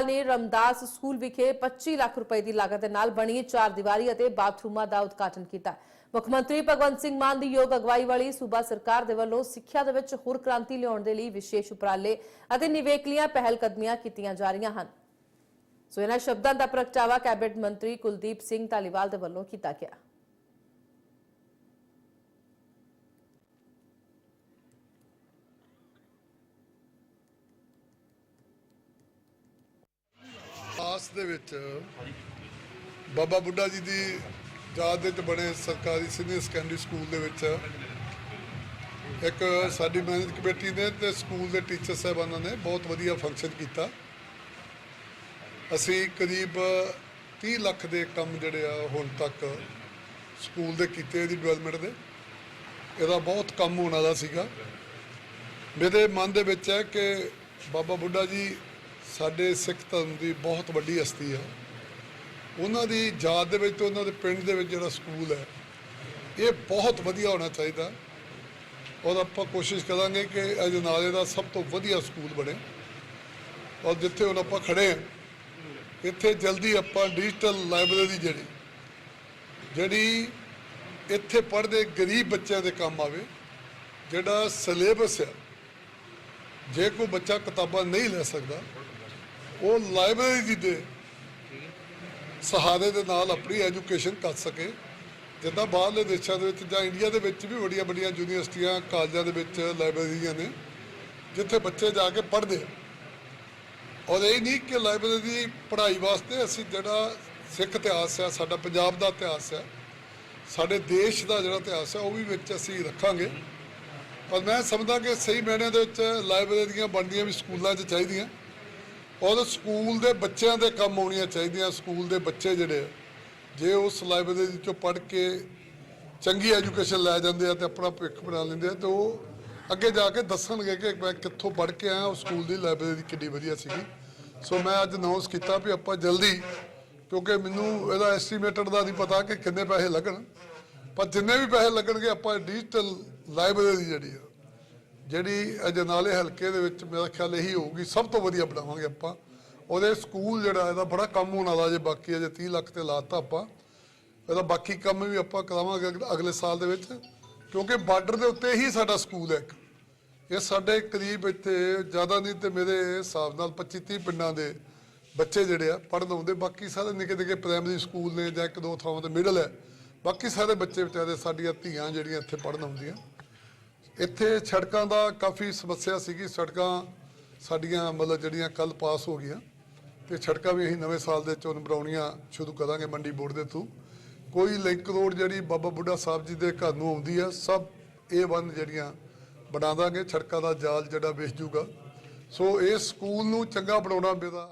ਕੇਜਰੀਵਾਲ ਨੇ ਰਮਦਾਸ ਸਕੂਲ ਵਿਖੇ 25 ਲੱਖ ਰੁਪਏ ਦੀ ਲਾਗਤ ਦੇ ਨਾਲ ਬਣੀ ਚਾਰ ਦੀਵਾਰੀ ਅਤੇ ਬਾਥਰੂਮਾਂ ਦਾ ਉਦਘਾਟਨ ਕੀਤਾ। ਮੁੱਖ ਮੰਤਰੀ ਭਗਵੰਤ ਸਿੰਘ ਮਾਨ ਦੀ ਯੋਗ ਅਗਵਾਈ ਵਾਲੀ ਸੂਬਾ ਸਰਕਾਰ ਦੇ ਵੱਲੋਂ ਸਿੱਖਿਆ ਦੇ ਵਿੱਚ ਹੋਰ ਕ੍ਰਾਂਤੀ ਲਿਆਉਣ ਦੇ ਲਈ ਵਿਸ਼ੇਸ਼ ਉਪਰਾਲੇ ਅਤੇ ਨਿਵੇਕਲੀਆਂ ਪਹਿਲ ਕਦਮੀਆਂ ਕੀਤੀਆਂ ਜਾ ਰਹੀਆਂ ਹਨ। ਸੋ ਇਹਨਾਂ ਸ਼ਬਦਾਂ ਦਾ ਪ੍ਰਗਟਾਵਾ ਕੈਬਨਿਟ ਮੰਤਰੀ ਕੁਲਦੀਪ ਸਿੰਘ ਧਾਲੀਵਾਲ ਦੇ ਵੱਲੋਂ ਕੀਤਾ ਗਿਆ। ਆਸ ਦੇ ਵਿੱਚ ਬਾਬਾ ਬੁੱਢਾ ਜੀ ਦੀ ਯਾਦ ਦੇ ਵਿੱਚ ਬਣੇ ਸਰਕਾਰੀ ਸੀਨੀਅਰ ਸੈਕੰਡਰੀ ਸਕੂਲ ਦੇ ਵਿੱਚ ਇੱਕ ਸਾਡੀ ਮੈਨੇਜ ਕਮੇਟੀ ਨੇ ਤੇ ਸਕੂਲ ਦੇ ਟੀਚਰ ਸਾਹਿਬਾਨਾਂ ਨੇ ਬਹੁਤ ਵਧੀਆ ਫੰਕਸ਼ਨ ਕੀਤਾ। ਅਸੀਂ ਕਰੀਬ 30 ਲੱਖ ਦੇ ਕੰਮ ਜਿਹੜੇ ਆ ਹੁਣ ਤੱਕ ਸਕੂਲ ਦੇ ਕੀਤੇ ਇਹਦੀ ਡਿਵੈਲਪਮੈਂਟ ਦੇ। ਇਹਦਾ ਬਹੁਤ ਕੰਮ ਹੋਣ ਵਾਲਾ ਸੀਗਾ। ਮੇਰੇ ਮਨ ਦੇ ਵਿੱਚ ਹੈ ਕਿ ਬਾਬਾ ਬੁੱਢਾ ਜੀ ਸਾਡੇ ਸਿੱਖ ਧਰਮ ਦੀ ਬਹੁਤ ਵੱਡੀ ਹਸਤੀ ਆ। ਉਹਨਾਂ ਦੀ ਯਾਦ ਦੇ ਵਿੱਚ ਉਹਨਾਂ ਦੇ ਪਿੰਡ ਦੇ ਵਿੱਚ ਜਿਹੜਾ ਸਕੂਲ ਹੈ, ਇਹ ਬਹੁਤ ਵਧੀਆ ਹੋਣਾ ਚਾਹੀਦਾ। ਔਰ ਆਪਾਂ ਕੋਸ਼ਿਸ਼ ਕਰਾਂਗੇ ਕਿ ਅਜਨਾਲੇ ਦਾ ਸਭ ਤੋਂ ਵਧੀਆ ਸਕੂਲ ਬਣੇ। ਔਰ ਜਿੱਥੇ ਹੁਣ ਆਪਾਂ ਖੜੇ ਹਾਂ, ਇੱਥੇ ਜਲਦੀ ਆਪਾਂ ਡਿਜੀਟਲ ਲਾਇਬ੍ਰੇਰੀ ਜਿਹੜੀ ਜਿਹੜੀ ਇੱਥੇ ਪੜ੍ਹਦੇ ਗਰੀਬ ਬੱਚਿਆਂ ਦੇ ਕੰਮ ਆਵੇ, ਜਿਹੜਾ ਸਿਲੇਬਸ ਹੈ ਜੇ ਕੋਈ ਬੱਚਾ ਕਿਤਾਬਾਂ ਨਹੀਂ ਲੈ ਸਕਦਾ ਉਹ ਲਾਇਬ੍ਰੇਰੀ ਦੇ ਸਹਾਰੇ ਦੇ ਨਾਲ ਆਪਣੀ ਐਜੂਕੇਸ਼ਨ ਕਰ ਸਕੇ, ਜਿੱਦਾਂ ਬਾਹਰਲੇ ਦੇਸ਼ਾਂ ਦੇ ਵਿੱਚ ਜਾਂ ਇੰਡੀਆ ਦੇ ਵਿੱਚ ਵੀ ਵੱਡੀਆਂ ਵੱਡੀਆਂ ਯੂਨੀਵਰਸਿਟੀਆਂ, ਕਾਲਜਾਂ ਦੇ ਵਿੱਚ ਲਾਇਬ੍ਰੇਰੀਆਂ ਨੇ, ਜਿੱਥੇ ਬੱਚੇ ਜਾ ਕੇ ਪੜ੍ਹਦੇ ਔਰ ਇਹ ਨਹੀਂ ਕਿ ਲਾਇਬ੍ਰੇਰੀ ਦੀ ਪੜ੍ਹਾਈ ਵਾਸਤੇ ਅਸੀਂ ਜਿਹੜਾ ਸਿੱਖ ਇਤਿਹਾਸ ਹੈ, ਸਾਡਾ ਪੰਜਾਬ ਦਾ ਇਤਿਹਾਸ ਹੈ, ਸਾਡੇ ਦੇਸ਼ ਦਾ ਜਿਹੜਾ ਇਤਿਹਾਸ ਹੈ, ਉਹ ਵੀ ਵਿੱਚ ਅਸੀਂ ਰੱਖਾਂਗੇ। ਪਰ ਮੈਂ ਸਮਝਦਾ ਕਿ ਸਹੀ ਮਾਇਨਿਆਂ ਦੇ ਵਿੱਚ ਲਾਇਬ੍ਰੇਰੀਆਂ ਬਣਦੀਆਂ ਵੀ ਸਕੂਲਾਂ 'ਚ ਚਾਹੀਦੀਆਂ। ਔਰ ਸਕੂਲ ਦੇ ਬੱਚਿਆਂ ਦੇ ਕੰਮ ਆਉਣੀਆਂ ਚਾਹੀਦੀਆਂ, ਸਕੂਲ ਦੇ ਬੱਚੇ ਜਿਹੜੇ ਜੇ ਉਸ ਲਾਇਬ੍ਰੇਰੀ ਚੋਂ ਪੜ੍ਹ ਕੇ ਚੰਗੀ ਐਜੂਕੇਸ਼ਨ ਲੈ ਜਾਂਦੇ ਆ ਤੇ ਆਪਣਾ ਭਵਿੱਖ ਬਣਾ ਲੈਂਦੇ ਆ, ਤੇ ਉਹ ਅੱਗੇ ਜਾ ਕੇ ਦੱਸਣਗੇ ਕਿ ਮੈਂ ਕਿੱਥੋਂ ਪੜ੍ਹ ਕੇ ਆਇਆ, ਉਹ ਸਕੂਲ ਦੀ ਲਾਇਬ੍ਰੇਰੀ ਕਿੰਨੀ ਵਧੀਆ ਸੀਗੀ। ਸੋ ਮੈਂ ਅੱਜ ਅਨਾਉਂਸ ਕੀਤਾ ਵੀ ਆਪਾਂ ਜਲਦੀ, ਕਿਉਂਕਿ ਮੈਨੂੰ ਇਹਦਾ ਐਸਟੀਮੇਟਡ ਦਾ ਨਹੀਂ ਪਤਾ ਕਿ ਕਿੰਨੇ ਪੈਸੇ ਲੱਗਣ, ਪਰ ਜਿੰਨੇ ਵੀ ਪੈਸੇ ਲੱਗਣਗੇ ਆਪਾਂ ਡਿਜੀਟਲ ਲਾਇਬ੍ਰੇਰੀ ਜਿਹੜੀ ਆ ਜਿਹੜੀ ਅਜਨਾਲੇ ਹਲਕੇ ਦੇ ਵਿੱਚ ਮੇਰਾ ਖਿਆਲ ਇਹੀ ਹੋਊਗੀ, ਸਭ ਤੋਂ ਵਧੀਆ ਬਣਾਵਾਂਗੇ ਆਪਾਂ। ਉਹਦੇ ਸਕੂਲ ਜਿਹੜਾ, ਇਹਦਾ ਬੜਾ ਕੰਮ ਹੋਣ ਵਾਲਾ ਜੇ ਬਾਕੀ ਅਜੇ 30 ਲੱਖ ਤੇ ਲਾਤਾ ਆਪਾਂ। ਇਹਦਾ ਬਾਕੀ ਕੰਮ ਵੀ ਆਪਾਂ ਕਰਾਵਾਂਗੇ ਅਗ- ਅਗਲੇ ਸਾਲ ਦੇ ਵਿੱਚ, ਕਿਉਂਕਿ ਬਾਰਡਰ ਦੇ ਉੱਤੇ ਹੀ ਸਾਡਾ ਸਕੂਲ ਹੈ ਇੱਕ। ਇਹ ਸਾਡੇ ਕਰੀਬ ਇੱਥੇ ਜ਼ਿਆਦਾ ਨਹੀਂ ਤੇ ਮੇਰੇ ਹਿਸਾਬ ਨਾਲ 25 30 ਪਿੰਡਾਂ ਦੇ ਬੱਚੇ ਜਿਹੜੇ ਆ, ਪੜ੍ਹਨ ਆਉਂਦੇ। ਬਾਕੀ ਸਾਰੇ ਨਿੱਕੇ ਨਿੱਕੇ ਪ੍ਰਾਇਮਰੀ ਸਕੂਲ ਨੇ ਜਾਂ ਇੱਕ ਦੋ ਥਾਵਾਂ ਤੇ ਮਿਡਲ ਹੈ। ਬਾਕੀ ਸਾਰੇ ਬੱਚੇ ਵਿਚਾਰੇ ਸਾਡੀਆਂ ਧੀਆਂ ਜਿਹੜੀਆਂ ਇੱਥੇ ਪੜ੍ਹਨ ਆਉਂਦੀਆਂ। ਇੱਥੇ ਸੜਕਾਂ ਦਾ ਕਾਫੀ ਸਮੱਸਿਆ ਸੀਗੀ। ਸੜਕਾਂ ਸਾਡੀਆਂ ਮਤਲਬ ਜਿਹੜੀਆਂ ਕੱਲ ਪਾਸ ਹੋ ਗਈਆਂ ਤੇ ਸੜਕਾਂ ਵੀ ਅਸੀਂ ਨਵੇਂ ਸਾਲ ਦੇ ਚੋਂ ਬਣਾਉਣੀਆਂ ਸ਼ੁਰੂ ਕਰਾਂਗੇ ਮੰਡੀ ਬੋਰਡ ਦੇ ਥਰੂ ਕੋਈ ਲਿੰਕ ਰੋਡ ਜਿਹੜੀ ਬਾਬਾ ਬੁੱਢਾ ਸਾਹਿਬ ਜੀ ਦੇ ਘਰ ਨੂੰ ਆਉਂਦੀ ਆ, ਸਭ ਇਹ ਵਨ ਜਿਹੜੀਆਂ ਬਣਾ ਦਾਂਗੇ ਸੜਕਾਂ ਦਾ ਜਾਲ ਜਿਹੜਾ ਵਿਛ ਜੂਗਾ। ਸੋ ਇਹ ਸਕੂਲ ਨੂੰ ਚੰਗਾ ਬਣਾਉਣਾ ਮੇਰਾ